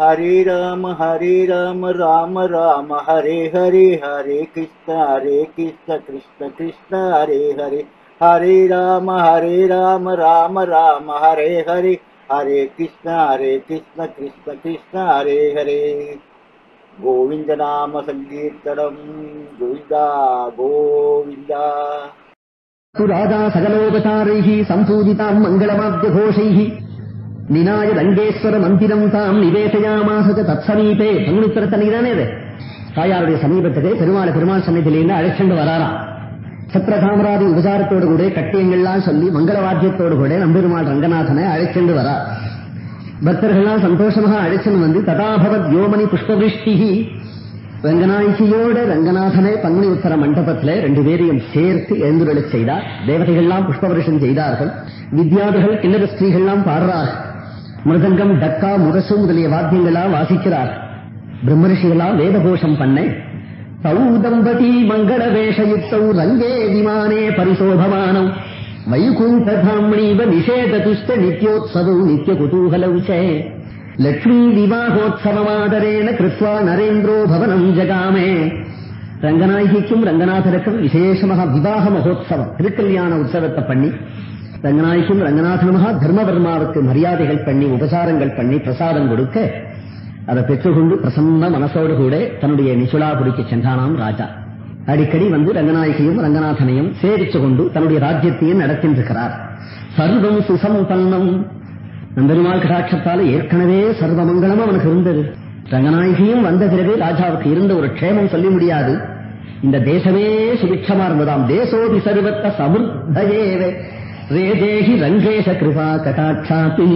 హరే రామ హరే రామ రామ రామ హరే హరే హరే కృష్ణ హరే కృష్ణ కృష్ణ కృష్ణ హరే హరే. హరే రామ హరే రామ రామ రామ హరే హరే. హరే కృష్ణ హరే కృష్ణ కృష్ణ కృష్ణ హరే హరే. గోవిందనామ సంకీర్తనం. గోవింద గోవింద. రాధా సకలోపచారై సంపూజితాం మంగళమాద్యఘోషై. விநாய ரங்கேஸ்வர மந்திரம் தாம் நிவேசையாமாசக தத்சமீபே. பங்குனிப்பெற தண்ணிதானே இது? தாயாருடைய சமீபத்துக்கு பெருமாள் பெருமாள் சன்னதியிலிருந்து அழைச்சண்டு வராராம். சத்திரகாமராதி உபசாரத்தோடு கூட கட்டியங்கள்லாம் சொல்லி மங்கள வாத்தியத்தோடு கூட நம்பெருமாள் ரங்கநாதனை அழைச்சண்டு வரார். பக்தர்கள்லாம் சந்தோஷமாக அழைச்சின்னு வந்து ததாபவத் யோமணி புஷ்பவிஷ்டி ரங்கநாயகியோட ரங்கநாதனை பங்குனி உத்தர மண்டபத்திலே ரெண்டு பேரையும் சேர்த்து எழுந்துருளச் செய்தார். தேவதைகள்லாம் புஷ்பவருஷம் செய்தார்கள். வித்யாதிகள் கிண்ணர ஸ்திரீகள்லாம் பாடுறார்கள். மிருதங்கம் டக்கா முரசு முதலிய வாத்தியங்களாம் வாசிக்கிறார். பிரம்மரிஷிகளாம் வேதகோஷம் பண்ண. தௌ தம்பதி மங்கள வேஷயுக்தௌ ரங்கே விமானே பரிசோபமானம். வைகுண்டதாம்னீவ நிஷேத துஷ்ட நித்யோத்சவௌ நித்ய குதூகலௌ சே. லக்ஷ்மீ விவாகோத்சவமாதரேன கிருத்வா நரேந்திரோ பவனம் ஜகாமே. ரங்கநாயகிக்கும் ரங்கநாதருக்கும் விசேஷமாக விவாக மகோத்சவம் திருக்கல்யாண உற்சவத்தை பண்ணி ரங்கநாயகம் ரங்கநாதனமாக தர்மபர்மாவுக்கு மரியாதைகள் பண்ணி உபசாரங்கள் பண்ணி பிரசாதம் கொடுக்க அதை பெற்றுக்கொண்டு பிரசன்ன மனசோடு கூட தன்னுடைய நிசுலாபுரிக்கு சென்றானாம் ராஜா. அடிக்கடி வந்து ரங்கநாயகியும் ரங்கநாதனையும் சேரிச்சு கொண்டு தன்னுடைய ராஜ்யத்தையும் நடத்தின்றிருக்கிறார். சர்வம் சுசம்பன்னம் நம்பெருமாள் கடாட்சத்தால் ஏற்கனவே சர்வமங்கலம் அவனுக்கு இருந்தது. ரங்கநாயகியும் வந்த பிறகு ராஜாவுக்கு இருந்த ஒரு க்ஷேமம் சொல்ல முடியாது. இந்த தேசமே சுபிட்சமா இருந்ததாம் தேசோதி சர்வத்த சமுர்தயேவே. வேதேகி ரங்கேஷ கிருபா கடாட்சாபி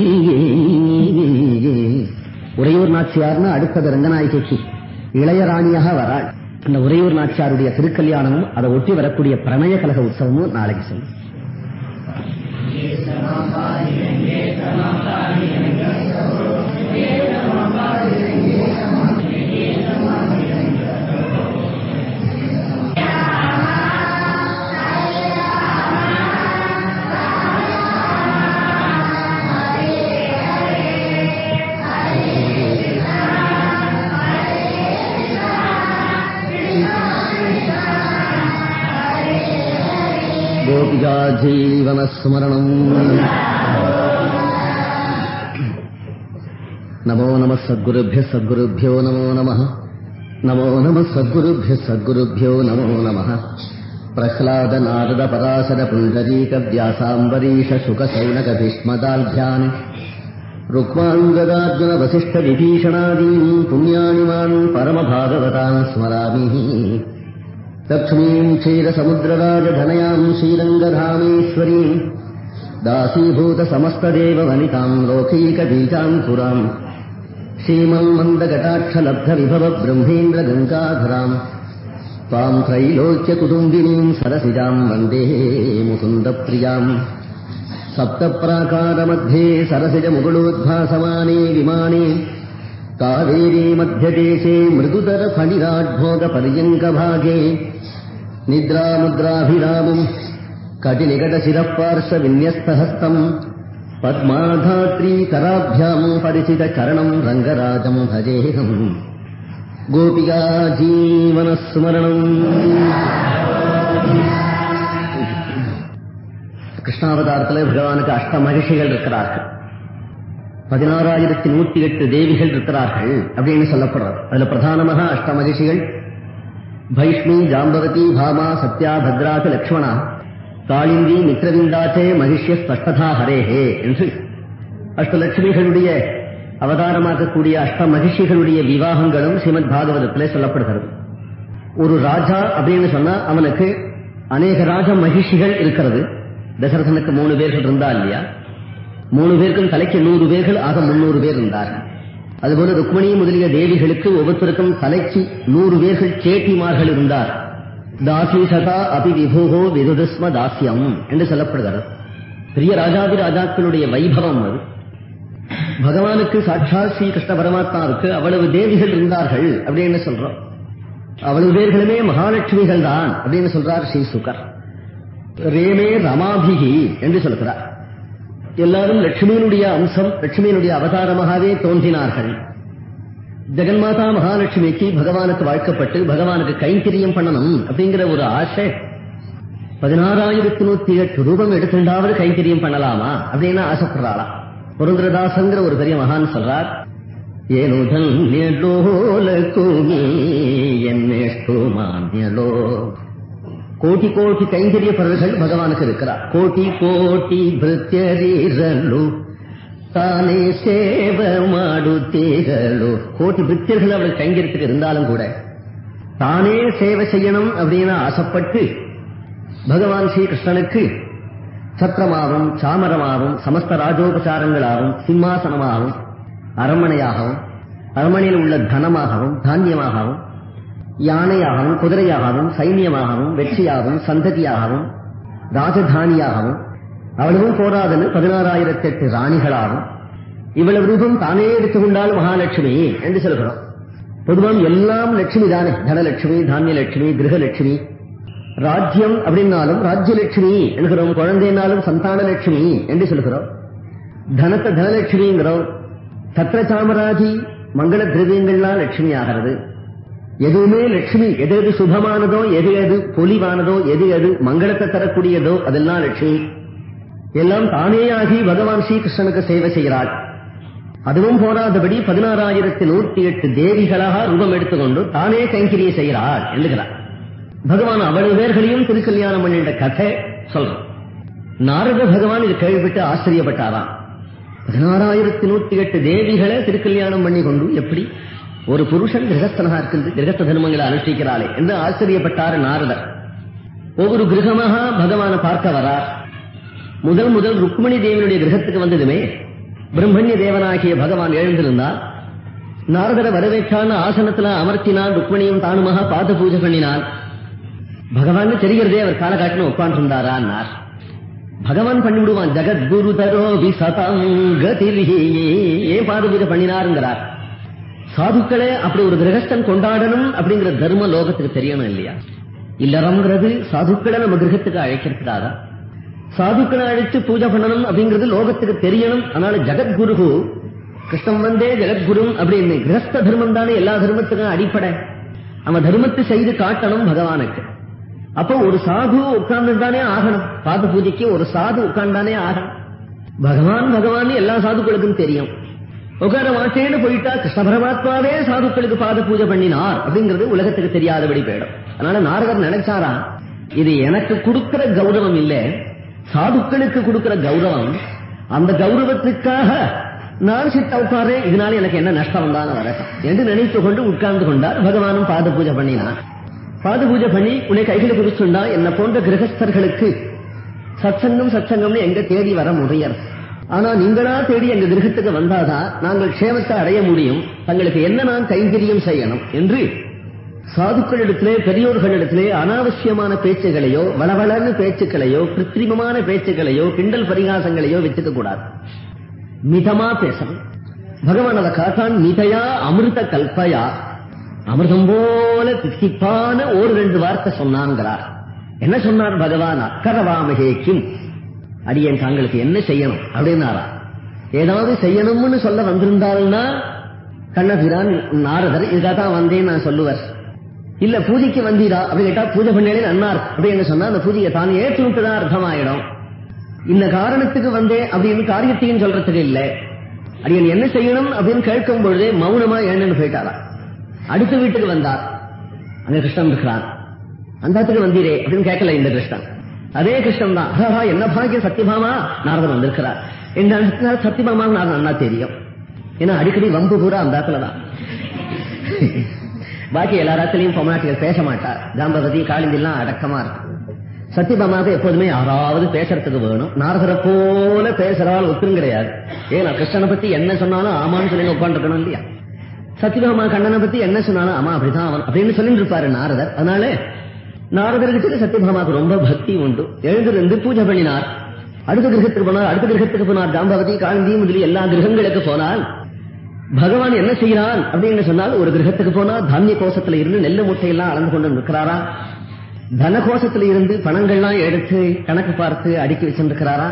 உறையூர் நாச்சியார்னு அடுத்தது ரங்கநாயகிக்கு இளையராணியாக வராள். அந்த உறையூர் நாச்சியாருடைய திருக்கல்யாணமும் அதை ஒட்டி வரக்கூடிய பிரணய கழக உற்சவமும் நாளைக்கு செல்லும். जीवनस्मरणम् नमो नमः सद्गुरुभ्यः सद्गुरुभ्यो नमो नमः नमो नमः सद्गुरुभ्यः सद्गुरुभ्यो नमो नमः प्रह्लाद नारद पराशर पुण्डरीक व्यासाम्बरीश शुकशौनक भीष्मदाल्भ्यान् रुक्माङ्गदार्जुन वसिष्ठ विभीषणादीन् पुण्यानि मान् परमभागवतान् स्मरामि लक्ष्मीम् क्षीरसमुद्रराजधनयाम् श्रीरङ्गधामेश्वरीम् दासीभूतसमस्तदेववनिताम् लोकैकबीजाम् पुराम् श्रीमन्मन्दकटाक्षलब्धविभव ब्रह्मेन्द्रगङ्गाधराम् त्वाम् त्रैलोक्यकुटुम्बिनीम् सरसिजाम् वन्दे मुकुन्दप्रियाम् सप्तप्राकारमध्ये सरसिजमुकुलोद्भासमाने विमाने कावेरी मध्यदेशे मृदुतरफणिराड्भोगपर्यङ्कभागे निद्रामुद्राभिरामम् कटिनिकटशिरः पार्श्वविन्यस्तहस्तम् पद्माधात्रीकराभ्याम् परिचितचरणम् रङ्गराजम् भजेहम् गोपिका जीवनस्मरणम् கிருஷ்ணாவதாரத்தில் பகவானுக்கு அஷ்ட மகிழ்ச்சிகள் இருக்கிறார்கள் பதினாறாயிரத்தி நூத்தி எட்டு தேவிகள் இருக்கிறார்கள் அப்படின்னு சொல்லப்படுறது அதுல பிரதானமாக அஷ்ட மகிழ்ச்சிகள் பைஷ்ணு ஜாம்பவதி பாமா சத்யா பத்ராக லக்ஷ்மணா. காளிந்தி மித்ரவிந்தாச்சே மகிஷ்ய ஸ்பஷ்டதா ஹரேஹே என்று அஷ்டலட்சுமிகளுடைய அவதாரமாக்கக்கூடிய அஷ்ட மகிழ்ச்சிகளுடைய விவாகங்களும் ஸ்ரீமத் பாகவதத்திலே சொல்லப்படுகிறது. ஒரு ராஜா அப்படின்னு சொன்னா அவனுக்கு அநேக ராஜ மகிழ்ச்சிகள் இருக்கிறது. தசரதனுக்கு மூணு பேர்கள் இருந்தா இல்லையா? மூணு பேருக்கும் தலைக்கு நூறு பேர்கள் ஆக முன்னூறு பேர் இருந்தார்கள். அதுபோல ருக்மணி முதலிய தேவிகளுக்கு ஒவ்வொருத்தருக்கும் தலைக்கு நூறு பேர்கள் சேட்டிமார்கள் இருந்தார். தாசீசதா அபி விபுகோ விதுதுஸ்ம தாசியம் என்று சொல்லப்படுகிறது பெரிய ராஜாதி ராஜாக்களுடைய வைபவம் அது. பகவானுக்கு சாட்சா ஸ்ரீ கிருஷ்ண பரமாத்மாவுக்கு அவ்வளவு தேவிகள் இருந்தார்கள் அப்படின்னு சொல்றோம். அவ்வளவு பேர்களுமே மகாலட்சுமிகள் தான் அப்படின்னு சொல்றார் ஸ்ரீ சுகர். ரேமே ரமாபிகி என்று சொல்கிறார். எல்லாரும் லட்சுமியினுடைய அம்சம் லட்சுமியினுடைய அவதாரமாகவே தோன்றினார்கள். ஜெகன்மாதா மகாலட்சுமிக்கு பகவானுக்கு வாழ்க்கப்பட்டு பகவானுக்கு கைங்கரியம் பண்ணணும் அப்படிங்கிற ஒரு ஆசை. பதினாறாயிரத்தி நூத்தி எட்டு ரூபம் எடுத்துட்டாவது கைங்கரியம் பண்ணலாமா அப்படின்னு ஆசைப்படுறாளா புரந்திரதாசங்கிற ஒரு பெரிய மகான் சொல்றார் ஏனுதல் நிலோலகுமி என்னெஷ்டு மான்யலோ கோட்டி கோட்டி கைங்கரியப்பவர்கள் பகவானுக்கு இருக்கிறார். கோட்டி கோಟಿ பிரித்தியரீரಲು தானே சேவமாடு மாடுத்தீரலு கோட்டி பிரித்தியர்கள் அவர்கள் கைங்கரியத்துக்கு இருந்தாலும் கூட தானே சேவை செய்யணும் அப்படின்னு ஆசைப்பட்டு பகவான் ஸ்ரீகிருஷ்ணனுக்கு சத்திரமாகவும் சாமரமாகவும் சமஸ்த ராஜோபசாரங்களாகவும் சிம்மாசனமாகவும் அரண்மனையாகவும் அரண்மனையில் உள்ள தனமாகவும் தானியமாகவும் யானையாகவும் குதிரையாகவும் சைன்யமாகவும் வெற்றியாகவும் சந்ததியாகவும் ராஜதானியாகவும் அவ்வளவும் போராதன்னு பதினாறாயிரத்தி எட்டு ராணிகளாகும் இவ்வளவு ரூபம் தானே எடுத்துக்கொண்டால் மகாலட்சுமி என்று சொல்கிறோம். பொதுவாக எல்லாம் லட்சுமி தானே. தனலட்சுமி தானியலட்சுமி கிரகலட்சுமி. ராஜ்யம் அப்படின்னாலும் ராஜ்யலட்சுமி என்கிறோம். குழந்தைனாலும் சந்தான லட்சுமி என்று சொல்கிறோம். தனத்தை தனலட்சுமிங்கிறோம். சத்திர சாமராஜி மங்கள திரவியங்கள்லாம் லட்சுமி ஆகிறது எதுவுமே லட்சுமி எது எது சுபமானதோ எது எது பொலிவானதோ எது எது மங்களத்தை தரக்கூடியதோ அதெல்லாம் லட்சுமி. எல்லாம் தானேயாகி பகவான் ஸ்ரீகிருஷ்ணனுக்கு சேவை செய்கிறாள். அதுவும் போராதபடி பதினாறாயிரத்தி நூத்தி எட்டு தேவிகளாக ரூபம் எடுத்துக்கொண்டு தானே கைங்கரிய செய்கிறாள் எழுதுகிறார் பகவான் அவ்வளவு பேர்களையும் திருக்கல்யாணம் பண்ணின்ற கதை சொல்றோம் நாரத பகவான் இது கேள்விப்பட்டு ஆச்சரியப்பட்டாராம். பதினாறாயிரத்தி நூத்தி எட்டு தேவிகளை திருக்கல்யாணம் பண்ணி கொண்டு எப்படி ஒரு புருஷன் கிரகஸ்தனாக இருக்கின்ற கிரகஸ்த தர்மங்களை அனுஷ்டிக்கிறாளே என்று ஆச்சரியப்பட்டார் நாரதர். ஒவ்வொரு கிரகமாக பகவானை பார்க்க வரார் முதல் முதல் ருக்மிணி தேவனுடைய கிரகத்துக்கு வந்ததுமே பிரம்மண்ய தேவனாகிய பகவான் எழுந்திருந்தார். நாரதரை வரவேற்றான ஆசனத்துல அமர்த்தினான் ருக்மிணியும் தானுமாக பாத பூஜை பண்ணினான். பகவான் தெரிகிறதே அவர் காலகாட்டின உட்காண்டிருந்தாரான்னார் பகவான் பண்ணிவிடுவான் ஜெகத்குரு தரோ விசதங்கதிரிஹி ஏன் பாத பூஜை பண்ணினாருங்கிறார். சாதுக்களே அப்படி ஒரு கிரகஸ்தன் கொண்டாடணும் அப்படிங்கிற தர்ம லோகத்துக்கு தெரியணும் இல்லையா? இல்லறம்ங்கிறது சாதுக்களை நம்ம கிரகத்துக்கு அழைக்கிறதுக்காக. சாதுக்களை அழைத்து பூஜை பண்ணணும் அப்படிங்கிறது லோகத்துக்கு தெரியணும். அதனால ஜெகத்குரு கிருஷ்ணன் வந்தே ஜெகத்குரு அப்படின்னு கிரகஸ்த தர்மம் தானே எல்லா தர்மத்துக்கும் அடிப்படை. அவன் தர்மத்தை செய்து காட்டணும் பகவானுக்கு. அப்போ ஒரு சாது உட்கார்ந்துதானே ஆகணும். பாத பூஜைக்கு ஒரு சாது உட்கார்ந்தானே ஆகணும். பகவான் பகவான் எல்லா சாதுக்களுக்கும் தெரியும். உட்கார மாட்டேன்னு போயிட்டா கிருஷ்ண பரமாத்மாவே சாதுக்களுக்கு பாத பூஜை பண்ணினார் அப்படிங்கிறது உலகத்துக்கு தெரியாதபடி போயிடும். அதனால நாரதர் நினைச்சாரா இது எனக்கு கொடுக்கிற கௌரவம் இல்ல சாதுக்களுக்கு கொடுக்கிற கௌரவம் அந்த கௌரவத்துக்காக நான் சித்த உட்காரே இதனால எனக்கு என்ன நஷ்டம் தான் வரட்டும் என்று நினைத்து கொண்டு உட்கார்ந்து கொண்டார். பகவானும் பாத பூஜை பண்ணினார். பாத பூஜை பண்ணி உன்னை கைகளை குறிச்சுண்டா என்ன போன்ற கிரகஸ்தர்களுக்கு சத்சங்கம் சத்சங்கம்னு எங்க தேடி வர முடியாது ஆனா நீங்களா தேடி எங்க கிரகத்துக்கு வந்தாதான் நாங்கள் க்ஷேமத்தை அடைய முடியும். தங்களுக்கு என்ன நான் கைங்கரியம் செய்யணும்? என்று சாதுக்களிடத்திலே பெரியோர்களிடத்திலே அனாவசியமான பேச்சுகளையோ வளவளன்னு பேச்சுக்களையோ கிருத்திரிமமான பேச்சுக்களையோ கிண்டல் பரிகாசங்களையோ வச்சுக்க கூடாது. மிதமா பேசணும். பகவான் அதை காட்டான் மிதையா அமிர்த கல்பயா. அமிர்தம் போல தித்திப்பான ஒரு ரெண்டு வார்த்தை சொன்னாங்கிறார் என்ன சொன்னார் பகவான்? அக்கரவாமகே கிம் அடியன் தாங்களுக்கு என்ன செய்யணும்? அப்படின்னாரா. ஏதாவது செய்யணும்னு சொல்ல வந்திருந்தாருன்னா கண்ணபிரான் நாரதர் இதுக்காக தான் வந்தேன் நான் சொல்லுவார். இல்ல பூஜைக்கு வந்தீரா? அப்படின்னு கேட்டா பூஜை பண்ணாலே நன்னார் அப்படின்னு சொன்னா அந்த பூஜையை தான் ஏற்று விட்டுதான் அர்த்தமாயிடும். இந்த காரணத்துக்கு வந்தேன் அப்படின்னு காரியத்தையும் சொல்றதுக்கு இல்ல. அடியன் என்ன செய்யணும் அப்படின்னு கேட்கும் பொழுது மௌனமா ஏன்னு போயிட்டாரா. அடுத்த வீட்டுக்கு வந்தார். அங்க கிருஷ்ணன் இருக்கிறான். அந்த இடத்துக்கு வந்தீரே அப்படின்னு கேட்கல இந்த கிருஷ்ணன். அதே கிருஷ்ணன் தான் ஆஹா, என்ன பாக்கியம்? சத்தியபாமா? நாரதன் வந்திருக்கிறார். இந்த சத்தியபாமா நான் நல்லா தெரியும். ஏன்னா அடிக்கடி வம்பு பூரா அந்த இடத்துல தான். பாக்கி எல்லா இடத்துலயும் பொம்னாட்டிகள் பேச மாட்டார். ஜாம்பவதி காளிந்திலாம் அடக்கமா இருக்கும். சத்தியபாமாவுக்கு எப்போதுமே யாராவது பேசுறதுக்கு வேணும். நாரதரை போல பேசுறவாள் ஒத்துரும் கிடையாது. ஏன்னா கிருஷ்ணனை பத்தி என்ன சொன்னாலும் ஆமான்னு சொல்லி உட்காந்துருக்கணும் இல்லையா? சத்தியபாமா கண்ணனை பத்தி என்ன சொன்னாலும் ஆமா அப்படிதான் அவன் அப்படின்னு சொல்லிட்டு இருப்பாரு நாரதர். அதனால நாரதர்கிட்ட சத்தியபாமாவுக்கு ரொம்ப பக்தி உண்டு. எழுந்திருந்து பூஜை பண்ணினார். அடுத்த கிரகத்துக்கு போனார் அடுத்த கிரகத்துக்கு போனார். ஜாம்பவதி காந்தி முதலி எல்லா கிரகங்களுக்கு போனால் பகவான் என்ன செய்கிறான் அப்படின்னு சொன்னால் ஒரு கிரகத்துக்கு போனா தானிய கோஷத்துல இருந்து நெல்லு மூட்டையெல்லாம் அளந்து கொண்டு நிற்கிறாரா? தன கோஷத்துல இருந்து பணங்கள்லாம் எடுத்து கணக்கு பார்த்து அடுக்கி வச்சிருக்கிறாரா?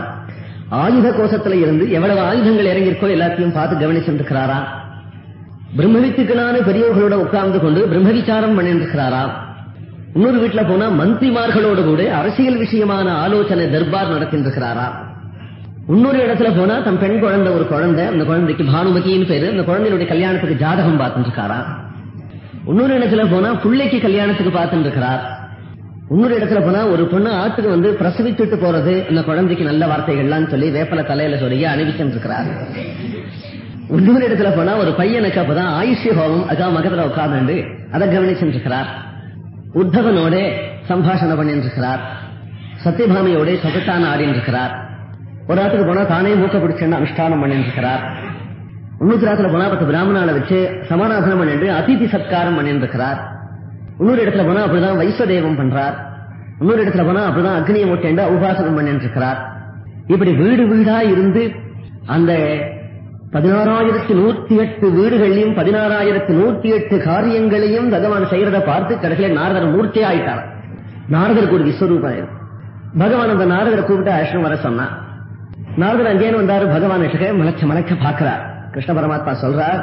ஆயுத கோஷத்துல இருந்து எவ்வளவு ஆயுதங்கள் இறங்கியிருக்கோ எல்லாத்தையும் பார்த்து கவனிச்சிருக்கிறாரா? பிரம்மவித்துக்களான பெரியவர்களோட உட்கார்ந்து கொண்டு பிரம்ம விசாரம் பண்ணிருக்கிறாரா? இன்னொரு வீட்டுல போனா மந்திரிமார்களோடு கூட அரசியல் விஷயமான ஆலோசனை தர்பார் நடத்திருக்கிறாரா இன்னொரு இடத்துல போனா தன் பெண் குழந்தை ஒரு குழந்தை அந்த குழந்தைக்கு பானுமதின்னு பேரு அந்த குழந்தையுடைய கல்யாணத்துக்கு ஜாதகம் பார்த்துட்டு இருக்காரா இன்னொரு இடத்துல போனா பிள்ளைக்கு கல்யாணத்துக்கு பார்த்துட்டு இருக்கிறார் இன்னொரு இடத்துல போனா ஒரு பொண்ணு ஆத்துக்கு வந்து பிரசவிச்சுட்டு போறது அந்த குழந்தைக்கு நல்ல வார்த்தைகள்லாம் சொல்லி வேப்பல தலையில சொல்லி அணிவிச்சுட்டு இருக்கிறார் இன்னொரு இடத்துல போனா ஒரு பையனுக்கு அப்பதான் ஆயுஷ்ய ஹோமம் அதான் மகத்துல உட்கார்ந்து அதை கவனிச்சுட்டு இருக்கிறார் உத்தவனோட சம்பாஷணம் பண்ணிருக்கிறார் இருக்கிறார் சத்யபாமையோட சொகட்டான இருக்கிறார் ஒரு இடத்துக்கு போனா தானே மூக்க பிடிச்சுன்னு அனுஷ்டானம் பண்ணிருக்கிறார் இருக்கிறார் இன்னொரு இடத்துல போனா பத்து பிராமணால வச்சு சமாராதனம் பண்ணிட்டு அதிதி சத்காரம் பண்ணிட்டு இருக்கிறார் இன்னொரு இடத்துல போனா அப்படிதான் வைஸ்வதேவம் பண்றார். இன்னொரு இடத்துல போனா அப்படிதான் அக்னியை மூட்டேண்டு உபாசனம் பண்ணிட்டு இருக்கிறார் இப்படி வீடு வீடா இருந்து அந்த பதினாறாயிரத்தி நூத்தி எட்டு வீடுகளையும் பதினாறாயிரத்தி நூத்தி எட்டு காரியங்களையும் பகவான் செய்யறத பார்த்து கடைசியில நாரதர் மூர்த்தி ஆயிட்டார். நாரதருக்கு ஒரு விஸ்வரூபம் பகவான் அந்த நாரதரை கூப்பிட்டு ஆஷ்ரம் வர சொன்னான் நாரதர் அங்கேன்னு வந்தாரு பகவான் மலைச்ச மலைக்க பாக்குறார் கிருஷ்ண பரமாத்மா சொல்றார்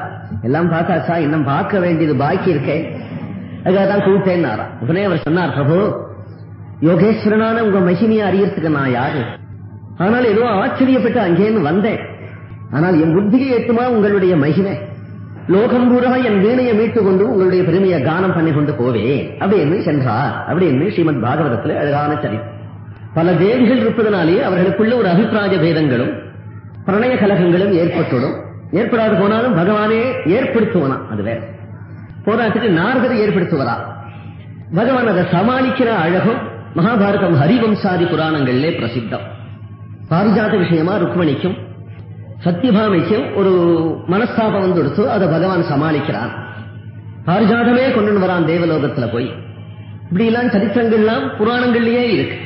எல்லாம் பார்த்தாச்சா? இன்னும் பார்க்க வேண்டியது பாக்கி இருக்கே. அதுக்காக தான் கூப்பிட்டேன்னாராம் உடனே அவர் சொன்னார் பிரபு யோகேஸ்வரனான உங்க மகிமையை அறியறதுக்கு நான் யாரு? ஆனால் ஏதோ ஆச்சரியப்பட்டு அங்கேன்னு வந்தேன். ஆனால் என் புத்தியை எட்டுமா உங்களுடைய மகிமை? லோகம் பூரா என் வீணையை மீட்டு கொண்டு உங்களுடைய பெருமையை கானம் பண்ணி கொண்டு போவேன். அப்படின்னு சென்றார். அப்படின்னு ஸ்ரீமத் பாகவதத்தில் அழகான சரித்திரம் பல தேவிகள் இருப்பதனாலே அவர்களுக்குள்ள ஒரு அபிப்பிராய பேதங்களும் பிரணய கலகங்களும் ஏற்பட்டுடும். ஏற்படாது போனாலும் பகவானே ஏற்படுத்துவனா அது வேற. போராட்டத்தில் நாரதர் ஏற்படுத்துவரா பகவான் அதை சமாளிக்கிற அழகும் மகாபாரதம் ஹரிவம்சாதி புராணங்களிலே பிரசித்தம். பாரிஜாத விஷயமா ருக்மணிக்கும் சத்யபாமைக்கும் ஒரு மனஸ்தாபம் வந்து கொடுத்து அதை பகவான் சமாளிக்கிறான் பாரிஜாதமே கொண்டு வரான் தேவலோகத்துல போய். இப்படி எல்லாம் சரித்திரங்கள்லாம் புராணங்கள்லயே இருக்கு.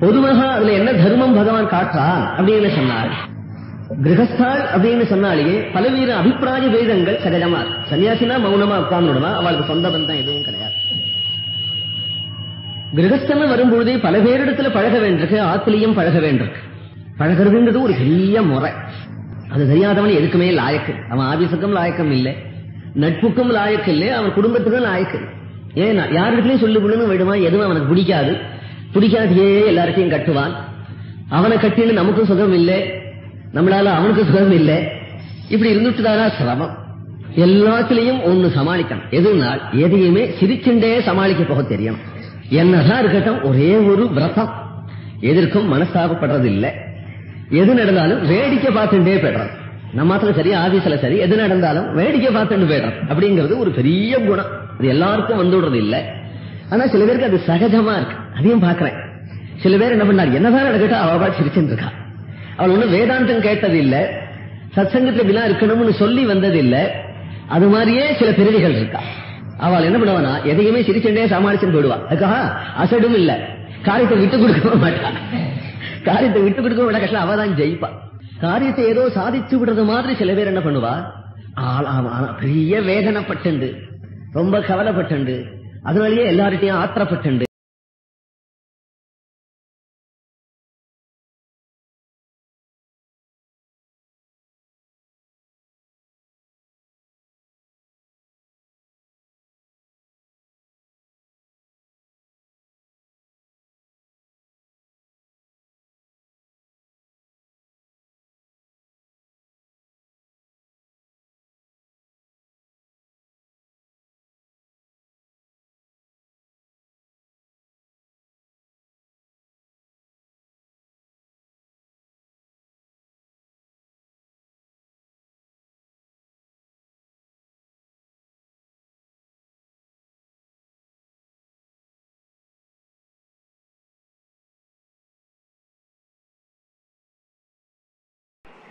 பொதுவாக அதுல என்ன தர்மம் பகவான் காட்டுறான் அப்படின்னு சொன்னார். கிரகஸ்தாள் அப்படின்னு சொன்னாலேயே பலவீர அபிப்பிராய வேதங்கள் சகஜமா சன்னியாசினா மௌனமா உட்கார்ந்துடுமா அவளுக்கு சொந்த பந்தம் எதுவும் கிடையாது. கிரகஸ்தன் வரும்பொழுதே பல பேரிடத்துல பழக வேண்டியிருக்கு ஆத்திலையும் பழக வேண்டியிருக்கு. பழகிறதுங்கிறது ஒரு பெரிய முறை. அது தெரியாதவன் எதுக்குமே லாயக்கு? அவன் ஆபீஸுக்கும் லாயக்கம் இல்லை. நட்புக்கும் லாயக்கு இல்லை அவன் குடும்பத்துக்கும் லாயக்கு ஏன்னா ஏன் யாரிடத்துலயும் சொல்லு புள்ளுன்னு விடுமா எதுவும் அவனுக்கு பிடிக்காது. பிடிக்காதையே எல்லாருக்கையும் கட்டுவான். அவனை கட்டின்னு நமக்கும் சுகம் இல்லை. நம்மளால அவனுக்கு சுகம் இல்லை. இப்படி இருந்துட்டுதானா சிரமம். எல்லாத்துலயும் ஒண்ணு சமாளிக்கணும். எதுனால்? எதையுமே சிரிச்சுண்டே சமாளிக்க போக தெரியும். என்னதான் இருக்கட்டும் ஒரே ஒரு விரதம். எதற்கும் மனஸ்தாபப்படுறது இல்லை எது நடந்தாலும் வேடிக்கை பார்த்துட்டே போயிடுறோம் நம்ம மாத்திரம் சரி ஆபீஸ்ல சரி எது நடந்தாலும் வேடிக்கை பார்த்துட்டு போயிடுறோம் அப்படிங்கிறது ஒரு பெரிய குணம். அது எல்லாருக்கும் வந்துடுறது இல்லை. ஆனா சில பேருக்கு அது சகஜமா இருக்கு. அதையும் பாக்குறேன் சில பேர் என்ன பண்ணார் என்னதான் நடக்கட்டும் அவ சிரிச்சுட்டு இருக்கா? அவள் ஒண்ணும் வேதாந்தம் கேட்டது இல்ல. சத்சங்கத்துல இப்படிலாம் இருக்கணும்னு சொல்லி வந்தது இல்ல. அது மாதிரியே சில பிரிவுகள் இருக்கா. அவள் என்ன பண்ணுவானா? எதையுமே சிரிச்சுட்டே சமாளிச்சுட்டு போயிடுவா. அதுக்காக அசடும் இல்ல. காரியத்தை விட்டு கொடுக்க மாட்டான் காரியத்தை விட்டு கொடுக்க விட கஷ்டம் அவதான் ஜெயிப்பா. காரியத்தை ஏதோ சாதிச்சு விடுறது மாதிரி சில பேர் என்ன பண்ணுவா? ஆமா, பெரிய வேதனைப்பட்டுண்டு. ரொம்ப கவலைப்பட்டுண்டு. அதனாலேயே எல்லார்கிட்டையும் ஆத்திரப்பட்டுண்டு.